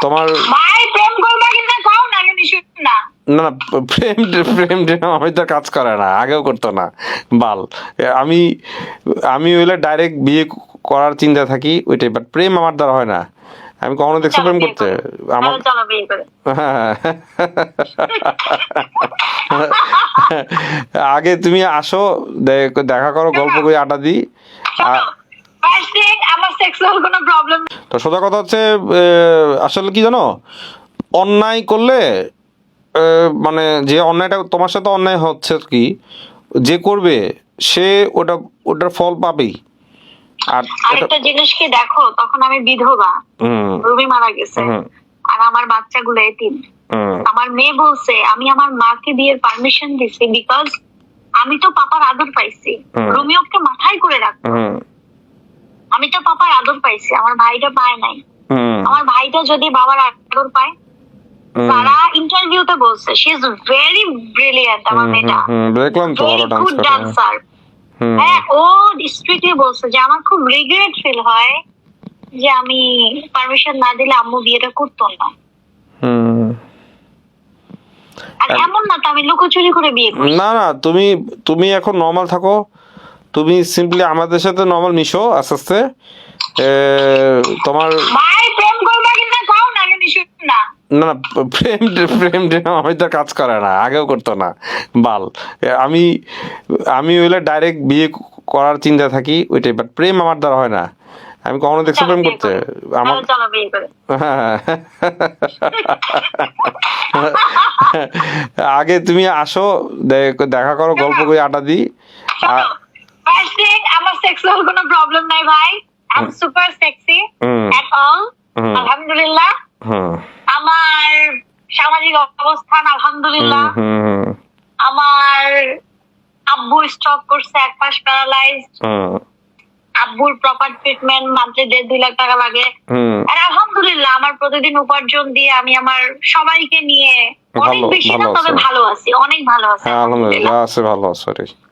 তোমার না আমি না। প্রেম প্রেম আমি তো কাজ করে না আগেও করতো না বাল। আমি আমি হইলে ডাইরেক্ট বিয়ে করার চিন্তা থাকি ওইটাই বাট প্রেম আমার দ্বারা হয় না। আমি কখনো দেখছি প্রেম করতে? আমার। আগে তুমি আসো দেখা করো গল্প করে আড্ডা দিই চলো আ- ফার্স্ট থিং আমার সেক্সুয়াল কোনো প্রবলেম তো সোজা কথা হচ্ছে আসলে কি জানো? অন্যায় করলে মানে যে অন্যায়টা তোমার সাথে অন্যায় হচ্ছে কি যে করবে সে ওটা ওটার ফল পাবেই। আর আরেকটা জিনিস কি দেখো তখন আমি বিধবা রুবি মারা গেছে। আর আমার বাচ্চাগুলো এতিম। আমার মেয়ে বলছে আমি আমার মাকে বিয়ের পারমিশন দিছি বিকজ আমি তো পাপার আদর পাইছি। রোমিওকে মাথায় করে রাখতো হুম। আমি তো পাপার আদর পাইছি আমার ভাইটা পায় নাই। আমার ভাইটা যদি বাবার আদর পায় তারা ইন্টারভিউতে বলছে শি ইজ ভেরি ব্রিলিয়েন্ট আমার মেয়েটা। দেখলাম তো ভালো ডান্স করে। ডান্সার হ্যাঁ ও স্ট্রিক্টলি বলছে যে আমার খুব রিগ্রেট ফিল হয় যে আমি পারমিশন না দিলে আম্মু বিয়েটা করতো না। হুম। আর এমন না তো আমি লুকোচুরি করে বিয়ে করি। না না তুমি তুমি এখন নর্মাল থাকো। তুমি সিম্পলি আমাদের সাথে নর্মাল মিশো আস্তে আস্তে। তোমার না প্রেম প্রেম আমি তো কাজ করে না আগেও করতো না বাল। আমি আমি হইলে ডাইরেক্ট বিয়ে করার চিন্তা থাকি ওইটাই বাট প্রেম আমার দ্বারা হয় না। আমি কখনো দেখছি প্রেম করতে? আমার হ্যাঁ। আগে তুমি আসো দেখা করো গল্প করে আড্ডা দিই। আর- ফার্স্ট থিং আমার সেক্সুয়াল কোনো প্রবলেম নাই ভাই। I am super sexy. At all hmm. আলহামদুলিল্লাহ। হুম। আমার সামাজিক অবস্থান আলহামদুলিল্লাহ। হুম হুম আমার আব্বু স্ট্রোক করছে এক পাশ প্যারালাইজড আব্বুর প্রপার ট্রিটমেন্ট মান্থলি দেড় দুই লাখ টাকা লাগে। আর আলহামদুলিল্লাহ আমার প্রতিদিন উপার্জন দিয়ে আমি আমার সবাইকে নিয়ে অনেক বেশি না তবে ভালো আছি অনেক ভালো আছি হ্যাঁ আলহামদুলিল্লাহ আছে ভালো আছে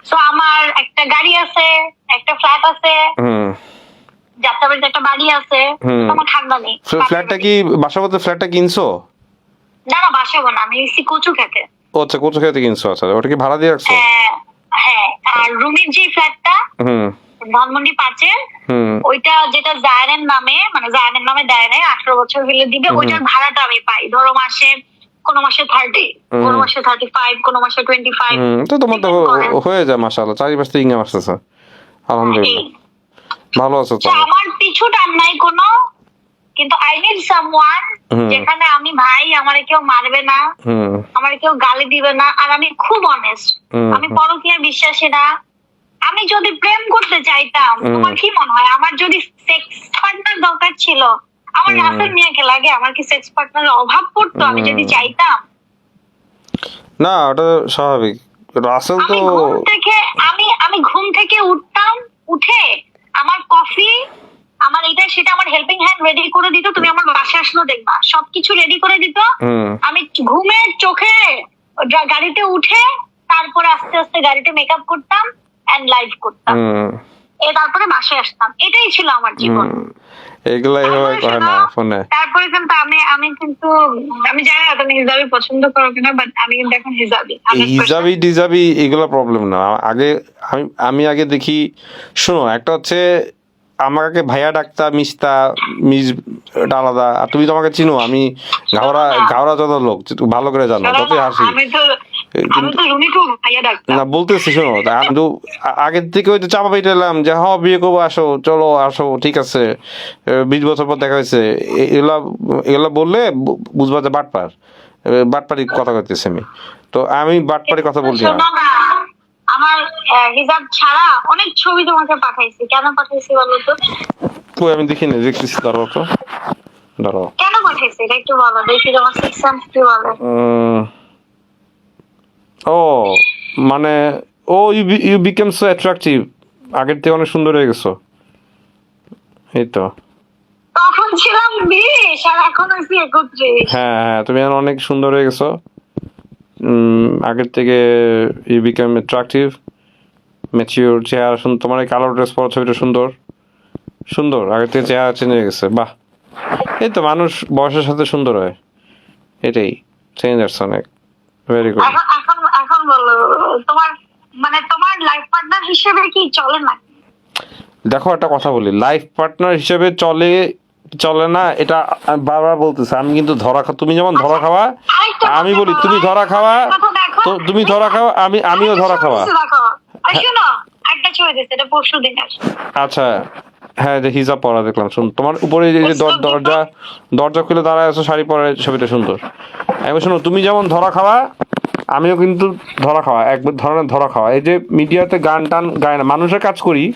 তো আমার একটা গাড়ি আছে একটা ফ্ল্যাট আছে যাত্রাবাড়িতে একটা বাড়ি আছে। আমার ঠান্ডা নেই। ফ্ল্যাটটা কি বাসা ফ্ল্যাটটা কিনছো? না না বাসাবো না আমি এসি কচু খেতে। ও আচ্ছা কোথা খেতে কিনছো আচ্ছা ওটা কি ভাড়া দিয়ে রাখছো? হ্যাঁ হ্যাঁ আর রুমির যে ফ্ল্যাটটা হুম। ধানমন্ডি পাঁচের হুম। ওইটা যেটা জায়নের নামে মানে জায়নের নামে দেয় নাই আঠারো বছর হলে দিবে ওইটার ভাড়াটা আমি পাই। ধরো মাসে কোনো মাসে থার্টি। কোনো মাসে থার্টি ফাইভ কোনো মাসে টোয়েন্টি ফাইভ তো তোমার তো হয়ে যায় মাশাআল্লাহ চারিপাশ থেকে ইনকাম আসতেছে। আলহামদুলিল্লাহ। ভালো আছো তো আমার পিছু টান নাই কোনো কিন্তু আই নিড সামওয়ান। যেখানে আমি ভাই আমার কেউ মারবে না আমার কেউ গালি দিবে না আর আমি খুব অনেস্ট আমি। পরকীয়া বিশ্বাসী না। আমি যদি প্রেম করতে চাইতাম তোমার কি মনে হয়? আমার যদি সেক্স পার্টনার দরকার ছিল আমার রাসেল মিয়াকে লাগে আমার কি সেক্স পার্টনারের অভাব পড়তো? আমি যদি চাইতাম। না ওটা স্বাভাবিক। রাসেল তো থেকে আমি আমি ঘুম থেকে উঠতাম উঠে আমার কফি আমার এটা সেটা আমার হেল্পিং হ্যান্ড রেডি করে দিত। তুমি আমার বাসায় আসলো দেখবা। সবকিছু রেডি করে দিত। আমি ঘুমের চোখে গাড়িতে উঠে তারপরে আস্তে আস্তে গাড়িতে মেকআপ করতাম এন্ড লাইভ করতাম। এ তারপরে বাসায় আসতাম। এটাই ছিল আমার জীবন। হুম এগুলা এভাবে তারপরে কয় না ফোনে। তারপরে কিন্তু আমি আমি কিন্তু আমি জানি না তুমি হিজাবি পছন্দ করো কিনা বাট আমি কিন্তু এখন হিজাবি। হিজাবি ডিজাবি এগুলো প্রবলেম না। আগে আমি আমি আগে দেখি শোনো একটা হচ্ছে আমাকে ভাইয়া ডাক্তার মিস্তা মিস আলাদা। আর তুমি তো আমাকে চিনো আমি ঘাওড়া ঘাওড়া যত লোক ভালো করে জানো যতই হাসি। না বলতেছি শোনো আমি তো আগের থেকে ওই তো চাপা পেটালাম যে হ্যাঁ বিয়ে করব আসো চলো আসো ঠিক আছে। বিশ বছর পর দেখা হয়েছে। এগুলা এগুলা বললে বুঝবা যে বাটপার। বাটপারি কথা কইতেছি আমি। তো আমি বাটপারি কথা বলছি না। আমার হিজাব ছাড়া অনেক ছবি তোমাকে পাঠাইছি। কেন পাঠাইছি বলো তো? কই আমি দেখি না দেখতেছি দাঁড়াও তো। দাঁড়াও। কেন পাঠাইছি? এটা একটু বলো দেখি তোমার সিক্স কি বলে। উম, ও মানে ও you you became so attractive আগের থেকে অনেক সুন্দর হয়ে গেছো। এই তো। তখন ছিলাম বিশ আর এখন হয়েছি একত্রিশ। হ্যাঁ হ্যাঁ তুমি এখন অনেক সুন্দর হয়ে গেছো। আগের থেকে ইউ বিকাম অ্যাট্রাকটিভ ম্যাচিওর চেহারা সুন্দর তোমার এই কালো ড্রেস পরা ছবিটা সুন্দর। সুন্দর আগের থেকে চেহারা চেঞ্জ হয়ে গেছে বাহ। এই তো মানুষ বয়সের সাথে সুন্দর হয়। এটাই চেঞ্জ আসছে অনেক। ভেরি গুড বলো তোমার মানে তোমার লাইফ পার্টনার হিসেবে কি চলে না? দেখো একটা কথা বলি লাইফ পার্টনার হিসেবে চলে চলে না এটা বারবার বলতেছে আমি কিন্তু ধরা তুমি যেমন ধরা খাওয়া আমি বলি তুমি ধরা খাওয়া তো তুমি ধরা খাওয়া আমি আমিও ধরা খাওয়া। আচ্ছা হ্যাঁ যে হিজাব পরা দেখলাম শুন তোমার উপরে যে দর- দরজা দরজা খুলে দাঁড়ায় আছো শাড়ি পরে ছবিটা সুন্দর। আমি শোনো তুমি যেমন ধরা খাওয়া আমিও কিন্তু ধরা খাওয়া, এক ধরনের ধরা খাওয়া। এই যে মিডিয়াতে গান টান গায় না, মানুষের কাজ করি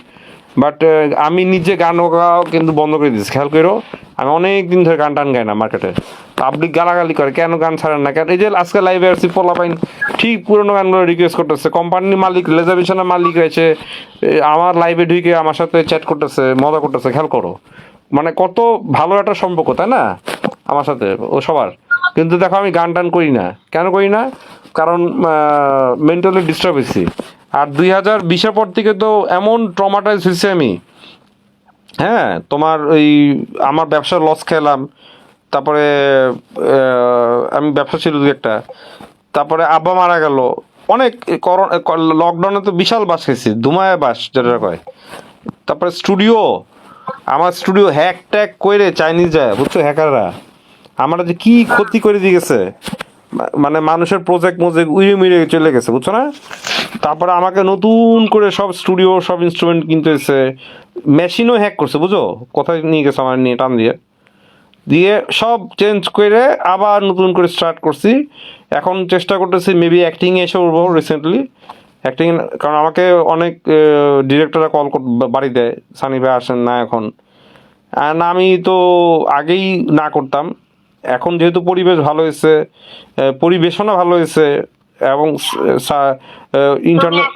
বাট আমি নিজে গান গাওয়া কিন্তু বন্ধ করে দিয়েছি। খেয়াল করো, আমি অনেক দিন ধরে গান টান গাই না মার্কেটে। পাবলিক গালাগালি করে, কেন গান ছাড়েন না? কেন এই যে আজকে লাইভে আসছি পোলা পাইন ঠিক পুরোনো গানগুলো রিকোয়েস্ট করতেছে। কোম্পানির মালিক রেজার্ভেশনের মালিক রয়েছে। আমার লাইভে ঢুকে আমার সাথে চ্যাট করতেছে, মজা করতেছে, খেয়াল করো। মানে কত ভালো একটা সম্পর্ক, তাই না? আমার সাথে, ও সবার। কিন্তু দেখো আমি গান টান করি না। কেন করি না? কারণ মেন্টালি ডিস্টার্ব হয়েছি। আর দুই হাজার বিশের পর থেকে তো এমন ট্রমাটাইজ হয়েছি আমি। হ্যাঁ তোমার ওই আমার ব্যবসার লস খেলাম, তারপরে আমি ব্যবসা ছিল দু একটা, তারপরে আব্বা মারা গেল। অনেক লকডাউনে তো বিশাল বাস খেয়েছি, ধুমায় বাস, যেটা কয়। তারপরে স্টুডিও আমার স্টুডিও হ্যাক ট্যাক করে চাইনিজ যায়, বুঝছ হ্যাকাররা আমার যে কি ক্ষতি করে দিয়ে গেছে? মানে মানুষের প্রজেক্ট মোজেক্ট উড়ে মিড়ে চলে গেছে, বুঝছ না? তারপরে আমাকে নতুন করে সব স্টুডিও সব ইনস্ট্রুমেন্ট কিনতে হয়েছে। মেশিনও হ্যাক করছে, বুঝো? কোথায় নিয়ে গেছে আমার নিয়ে টান দিয়ে। দিয়ে সব চেঞ্জ করে আবার নতুন করে স্টার্ট করছি। এখন চেষ্টা করতেছি মেবি অ্যাক্টিং এসে উঠবো রিসেন্টলি অ্যাক্টিং কারণ আমাকে অনেক ডিরেক্টররা কল বাড়ি দেয় সানি ভাই আসেন না এখন। And আমি তো আগেই না করতাম। এখন যেহেতু পরিবেশ ভালো হয়েছে পরিবেশনা ভালো হয়েছে এবং ইন্টারনেট